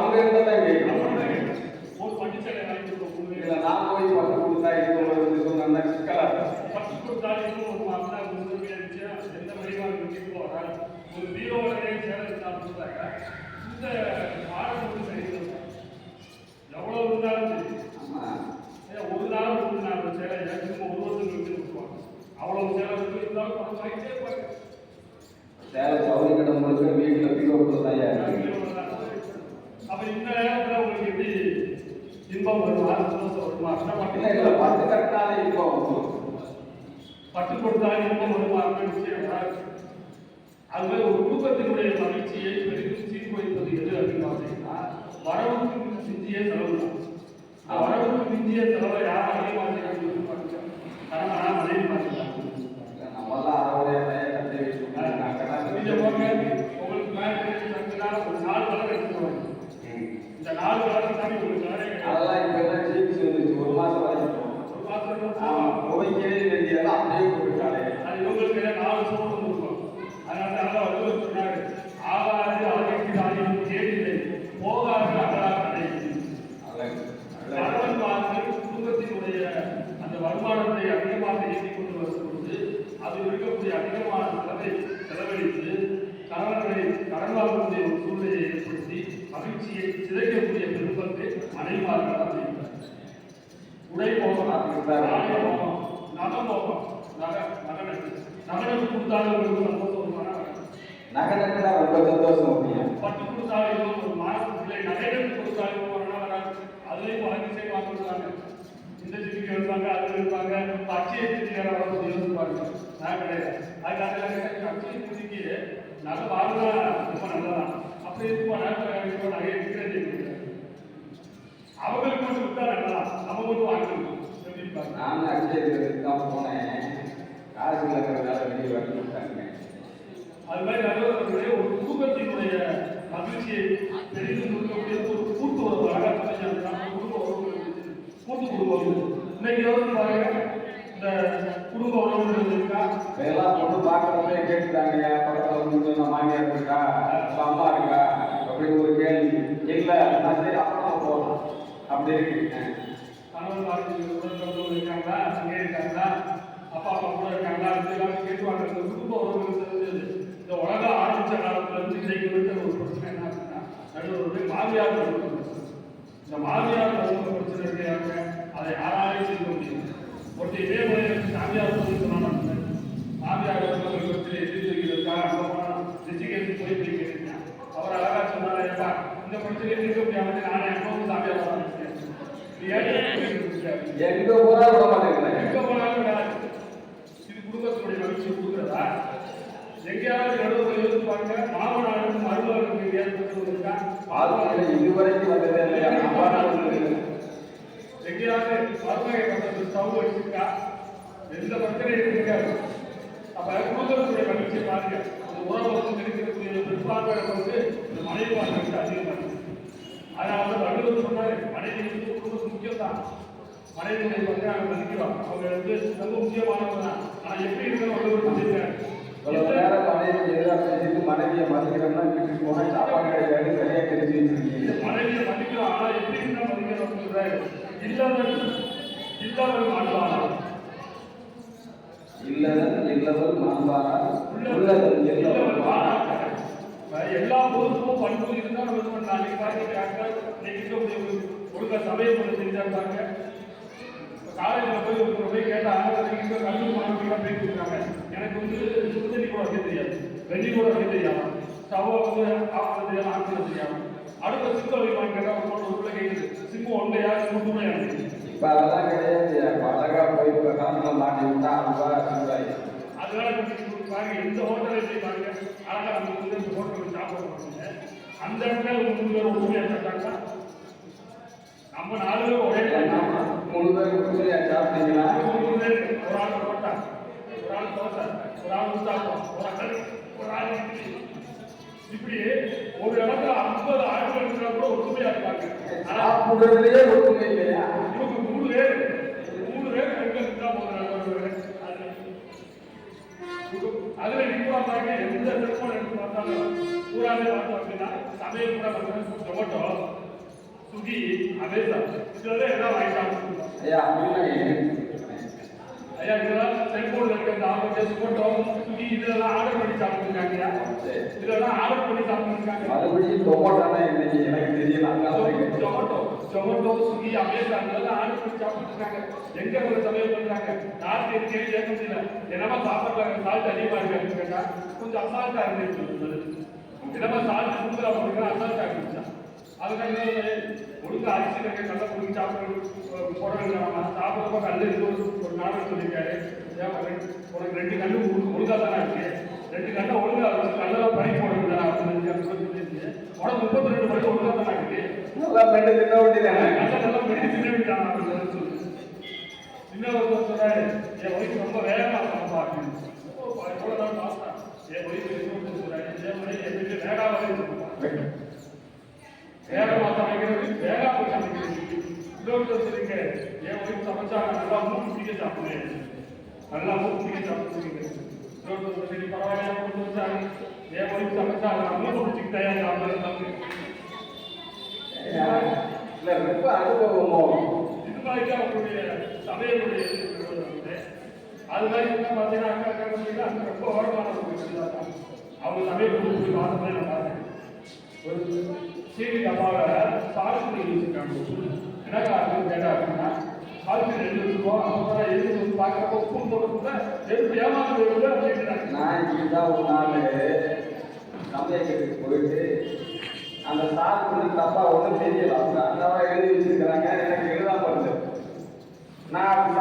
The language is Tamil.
அவங்க இருந்தா தான் கேட்கணும் அவங்க தான் கேட்கணும். ஒரு பட்டுச்சேலை வாங்கி கொடுத்தோம் உங்களுக்கு. இதுல நான் போய் பட்டு கொடுத்தா இது ஒரு சொன்னா சிக்கலா இருக்கும். பட்டு கொடுத்தாலும் இன்னும் ஒரு மாசம் தான் உங்களுக்கு இருந்துச்சு. எந்த வடிவாக இருக்கு போறாங்க. ஒரு பீரோவிலேயே சேலை இருந்தாலும் கொடுத்தாங்க. இந்த ஆடை வந்து சரி இல்லை. எவ்வளவு இருந்தாலும் சரி. ஆமா ஏன் ஒரு நாள் ஒரு நாள் ஒரு சேலை திரும்ப ஒரு வருஷம் கழிச்சு கொடுப்பாங்க. அவ்வளவு சேலை இருக்கு, இருந்தாலும் பணம் வாங்கிட்டே இருப்பாங்க. சேலை சவுதி கடை முழுக்க வீட்டுல பீரோக்குள்ள தான் இருக்கு அப்ப இந்த நேரத்துல உங்களுக்கு எப்படி இன்பம் வருமா சந்தோஷம் வருமா இல்ல இல்ல பட்டு கட்டினாலே இப்போ பட்டு கொடுத்தாலும் இன்பம் வருமா அப்படின்னு விஷயம் வராது. அது மாதிரி ஒரு குடும்பத்தினுடைய மகிழ்ச்சியை பெரிதும் சீர்குலைப்பது எது அப்படின்னு பார்த்தீங்கன்னா வரவுக்கு மிஞ்சிய செலவு தான் அந்த வரவுக்கு மிஞ்சிய செலவை யார் அதிகமாக செய்யணும் கணவனா மனைவி பார்த்துக்கலாம் நம்மளாம் அறவுடைய பையன் கட்டி வச்சுருக்கோம் நான் நீங்க போங்க, உங்களுக்கு மேரேஜ் நடந்ததுன்னா ஒரு நாலு கலர் எடுத்துருவாங்க இந்த நாலு கலர் தாண்டி உங்களுக்கு கலரே கிடையாது அதெல்லாம் இப்ப எல்லாம் ஜீப்ஸ் வந்துச்சு ஒரு மாசம் வரைக்கும் ஒரு பாத்திரம் ஆமா புகைக்கவே வேண்டியதெல்லாம் அப்படியே போட்டுட்டாலே அது இவங்களுக்கு நாலு சோழம் இருக்கும் அதனால தான் வள்ளுவர் சொன்னாரு ஆகாது அழைக்கிறாயும் கேடில்லை போகாது அகலாக்கடை கணவன் வாழ்க்கை குடும்பத்தினுடைய அந்த வருமானத்தை அதிகமாக இயக்கிக் கொண்டு வரும் பொழுது அதில் இருக்கக்கூடிய அதிகமான செலவை செலவழித்து கணவர்களை கடன் வாங்கக்கூடிய ஒரு சூழ்நிலையை ஏற்படுத்தி மகிழ்ச்சியை சிதைக்கக்கூடிய பெரும்பத்தை அனைவராக உடை போகம் ஆடை போகம் நகை போகம் நகை நகனக்கு நகனக்கு கொடுத்தாலும் உங்களுக்கு சந்தோஷம் ஒரு மன நகை நட்டுனா ரொம்ப சந்தோஷம் பட்டு கொடுத்தாலும் ஒரு மாதத்துக்குள்ளே நகைகள் கொடுத்தாலும் ஒரு நாள் வராது. அதுலேயும் வழக்கு செய்ய வாங்கிடுவாங்க இந்த சிட்டிக்கு இருப்பாங்க அதில் இருப்பாங்க அச்சய சிட்டிக்கார வந்து இருப்பாங்க நான் கிடையாது அதுக்காக அச்சய சிட்டிக்கு நகை வாங்கினா ரொம்ப நல்லதான் அப்படி இருக்கும் நகை நகை இருக்கிறதே அவங்களுக்கு மட்டும் விட்டா நல்லதா நம்ம மட்டும் இருப்பாங்க நானும் அக்ஷயத்துக்கு தான் போனேன். காசு இருக்கிறதால வெளியே வர விட்டாங்க அது மாதிரி நல்லவர்களுடைய ஒரு குடும்பத்தினுடைய மகிழ்ச்சியை பெரிதும் இருக்கக்கூடிய ஒரு கூட்டு உறவு அழகா சொன்னீங்க நம்ம குடும்ப உறவுகள் கூட்டு குடும்பம் இன்னைக்கு எவ்வளவு பாருங்க இந்த குடும்ப உறவுகள் இருக்கா இதெல்லாம் கொண்டு பார்க்கறப்பே கேட்டுட்டாங்க என் பக்கத்துல வந்து நம்ம மாமியார் இருக்கா அம்மா இருக்கா அப்படின்னு ஒரு கேள்வி. இல்ல நான் சரி அப்புறம் போகலாம். அப்படி இருக்கு கணவன் வாழ்க்கை இருக்காங்களா? அங்கே இருக்காங்களா? அப்பா அம்மா கூட இருக்காங்களா? இது எல்லாமே கேட்டுவாங்க. இந்த குடும்ப உறவுகள் தெரிஞ்சது இந்த உலகம் ஆரம்பிச்ச காலத்துல இருந்து இன்றைக்கு வரைக்கும் ஒரு பிரச்சனை என்ன அப்படின்னா நடுவர் மாமியார் இந்த மாமியார் பிரச்சனை இருக்கிறாங்க அதை யாராலையும் செய்ய முடியும் ஒருத்தர் இதே முறையில் சாமியார் குடும்ப சொன்னாங்க மாமியார் குடும்ப பிரச்சனை எதிர்த்து வைக்கிறதுக்காக அங்க போனா ரிஷிகேஷன் போய் போய் கேட்டேன் அவர் அழகா சொன்னாரு "ஏப்பா, இந்த பிரச்சனையை தீர்க்க முடியாம நானே எப்போ சாமியார் எங்க எங்க போனா விட மாட்டேங்கிறேன் போனாலும் விடாது. இது குடும்பத்தினுடைய மகிழ்ச்சியை கொடுக்கிறதா? எங்கேயாவது இருப்பாங்க மாமனாருக்கும் மருமகனுக்கும் எங்கேயாவது பிரச்சனை இருக்கா வாழ்க்கையில இதுவரைக்கும் வந்ததே இல்லையா. எங்கேயாவது மருமகை பக்கத்து ஸ்டவ் வச்சிருக்கா? எந்த பிரச்சனையும் இருக்காது. அப்ப குடும்பத்தினுடைய மகிழ்ச்சியை பாருங்க. பெரும்பான்மையை வந்து இந்த மனைவி வாழ்க்கை அதிகமாக இருக்கு அதனால வந்து வள்ளுவர் சொன்னாரு மனைவி வந்து குடும்பத்துக்கு முக்கியம் தான் மனைவியை வந்து நாங்கள் மதிக்கிறோம். அவங்க வந்து ரொம்ப முக்கியமானவங்க தான். ஆனா எப்படி இருக்கிற வள்ளுவர் மனைவி எதிராக பேசிட்டு மனைவியை மதிக்கிறோம்னா வீட்டுக்கு போனா சாப்பாடு கிடைக்காது சரியா தெரிஞ்சு வச்சிருக்கீங்க மனைவியை மதிக்கிறோம். ஆனா எப்படி இருந்தா மதிக்கிறோம் சொல்றாரு. இல்லாதவன் இல்லாதவன் வாழ்வானா இல்லதன் இல்லவள் மாண்பாரா உள்ளதன் உள்ளவன் இல்லவள் வாழ்வானா எல்லா பொருளுக்கும் பண்பு இருந்தா நம்ம இது பண்ணலாம். நீங்க பாத்தீங்க இன்னைக்கு இருக்கக்கூடிய ஒரு ஒழுங்கா சபையை பண்ண செஞ்சாங்க காலேஜில் போய் ஒரு போய் கேட்டாங்க நீங்க கல்வி மாணவர்களாக பேசி இருக்காங்க எனக்கு வந்து சுடுதண்ணி கூட வைக்க தெரியாது. வெள்ளி கூட வைக்க தெரியாம ஸ்டவ் வந்து ஆஃப் பண்ண தெரியாம ஆஃப் பண்ண தெரியாம அடுத்த சிம்பிள் வைப்பாங்க கேட்டா ஒரு உள்ள கேக்குது. சிம்பு ஒன்றையா சிம்பு துணையா இப்ப அதெல்லாம் கிடையாது. இப்ப அழகா போய் இப்ப காலத்துல மாட்டி விட்டா சூடாய் அதனால பாருங்க எந்த ஹோட்டலை போய் பாருங்க அழகா நம்ம வந்து இந்த ஹோட்டலுக்கு சாப்பிட போறோம் அந்த இடத்துல மூணு பேர் ஒற்றுமையா சாப்பிட்டாங்கன்னா நம்ம நாலு பேர் ஒரே. மூணு புரியா சாப்பிட்டீங்களா மூணு பேர் ஒரு ஆள் பரோட்டா ஒரு ஆள் தோசை ஒரு ஆள் உத்தாப்பம் ஒரு ஆள் ஒரு இப்படி ஒரு இடத்துல ஐம்பது ஆயிரம் இருக்கிற கூட ஒற்றுமையா இருப்பாங்க. ஆனா ஒற்றுமை இல்லையா? இவங்க மூணு பேர் மூணு பேர் எங்க இருந்தா போகிறாங்க அதுல நிப்பா பாருங்க எந்த திருப்பம் எடுத்து பார்த்தாலும் பூராவே பார்த்தோம் அப்படின்னா சமையல் கூட வந்து ஜொமேட்டோ பேச இதுல எல்லாம் வாங்கி சாப்பிட்டுருக்கோம் ஐயா அப்படின்னா ஏன் ஐயா இதெல்லாம் செல்போன்ல இருக்க இந்த ஆர்டர் போட்டோ சுகி இதெல்லாம் ஆர்டர் பண்ணி சாப்பிட்டுருக்காங்க சரி. இதெல்லாம் ஆர்டர் பண்ணி சாப்பிட்டுருக்காங்க மறுபடி டொமோட்டோனா இன்னைக்கு எனக்கு தெரியல அதான் ஜொமேட்டோ ஜொமேட்டோ யாருக்கு கேள்வி கேட்க முடியல? என்னமா சாப்பிடுறாங்க? சால்ட் அதிகமா இருக்கு கேட்டா கொஞ்சம் அசால்ட்டா இருந்துச்சு என்னமா சால்ட் கொடுக்குறா போடுங்க அசால்ட்டா இருந்துச்சா அதுக்காக ஒழுங்கா அரிசி இருக்க நல்லா குடிச்சு சாப்பிட போட வேண்டாமா சாப்பிடுறப்ப இது ஒரு நாடகம் சொல்லியிருக்காரு. உனக்கு ரெண்டு கல்லு ஒழுங்கு- ஒழுங்கா தானே இருக்கு? ரெண்டு கல்லை ஒழுங்கா வச்சு கல்லெல்லாம் பறி போடுறது அப்படின்னு சொல்லி உனக்கு முப்பத்தி ரெண்டு மணி ஒழுங்கா தானே இருக்கு? நல்லா மெண்டு தின்ன வேண்டியதானே கல்லெல்லாம் பெரிய சின்ன விட்டான் அப்படின்னு சொல்லி சின்ன சொன்னாரு என் ஒய்ஃப் ரொம்ப வேகமா சாப்பிட்டா அப்படின்னு எவ்வளவு நாள் பார்த்தா என் ஒய்ஃப் இன்னொருத்தர் சொல்றாரு என் ஒய்ஃப் என் வீட்டுல வேகாம இருக்கு வேகமா சமைக்கிறது சமைக்கிறது இன்னொருத்தர் சொல்லிங்க என் ஒய்ஃப் சமைச்சா நல்லா மூணு சாப்பிடுவேன் நல்லா மூணு சாப்பிடுவீங்க இன்னொருத்தர் சொல்லி பரவாயில்ல மூணு வச்சாங்க என் ஒய்ஃப் சமைச்சா மூணு தயார் சாப்பிடுறது ரொம்ப அனுபவமோ இது அவங்களுடைய சபையினுடைய அது மாதிரி என்ன பார்த்தீங்கன்னா அங்கே அக்கா பார்த்தீங்கன்னா அங்க ரொம்ப ஓரமானவங்க அவங்க சமையல் கொடுத்து பார்த்தோம்னா நான் பார்த்தேன். ஒரு சீனி டப்பாவை சால்ட் வச்சுருக்காங்க என்ன காரணம் கேட்டா அப்படின்னா சால்ட் ரெண்டு வச்சுருக்கோம். அப்புறம் எழுதி வந்து பார்க்குறப்ப உப்பு போட்டு எடுத்து ஏமாந்து போயிடுது அப்படின்றாங்க நான் தான் ஒரு நாள் சமையலுக்கு போயிட்டு அந்த சார் வந்து தப்பா ஒன்றும் தெரியல. அவங்க அண்ணாவா எழுதி வச்சிருக்கிறாங்க. எனக்கு எழுதாம நான்